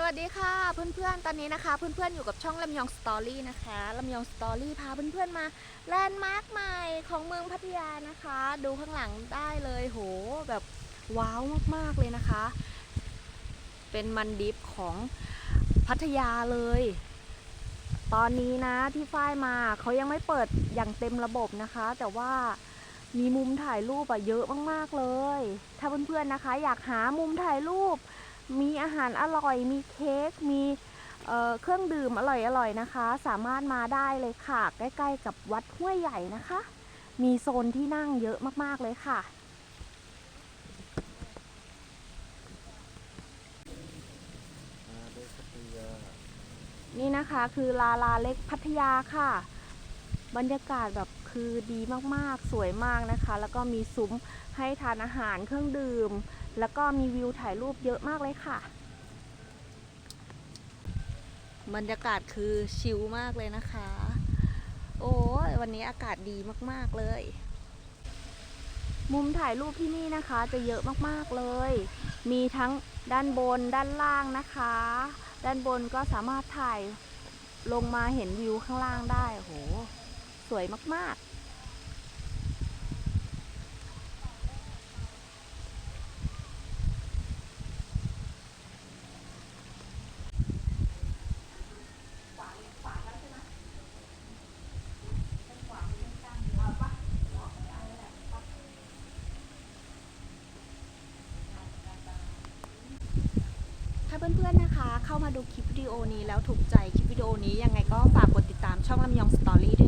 สวัสดีค่ะเพื่อนๆ ตอนนี้นะคะ เพื่อนๆ อยู่กับช่องลำยองสตอรี่นะคะลำยองสตอรี่พาเพื่อนๆ มาแลนด์มาร์คใหม่ของเมืองพัทยานะคะ ดูข้างหลังได้เลยโหแบบว้าวมากๆเลยนะคะ เป็นมันดิฟของพัทยาเลย ตอนนี้นะที่ฝ้ายมาเขายังไม่เปิดอย่างเต็มระบบนะคะ แต่ว่ามีมุมถ่ายรูปอะเยอะมากๆเลย ถ้าเพื่อนๆ นะคะ อยากหามุมถ่ายรูป มีอาหารอร่อย มีเค้ก มีเเครื่องดื่มอร่อยๆนะคะ สามารถมาได้เลยค่ะ ใกล้ๆกับวัดห้วยใหญ่นะคะ มีโซนที่นั่งเยอะมากๆเลยค่ะ นี่นะคะคือลาลาเล็กพัทยาค่ะ บรรยากาศแบบคือดีมากๆ สวยมากนะคะ แล้วก็มีซุ้มให้ทานอาหารเครื่องดื่ม แล้วก็มีวิวถ่ายรูปเยอะมากเลยค่ะ บรรยากาศคือชิลมากเลยนะคะ โอ้ยวันนี้อากาศดีมากๆเลย มุมถ่ายรูปที่นี่นะคะ จะเยอะมากๆเลย มีทั้งด้านบนด้านล่างนะคะ ด้านบนก็สามารถถ่ายลงมาเห็นวิวข้างล่างได้โอ้โห สวยมากๆถ้าเพื่อนๆ นะคะ เข้ามาดูคลิปวิดีโอนี้แล้วถูกใจคลิปวิดีโอนี้ยังไงก็ฝากกดติดตามช่องลำยองสตอรี่ด้วย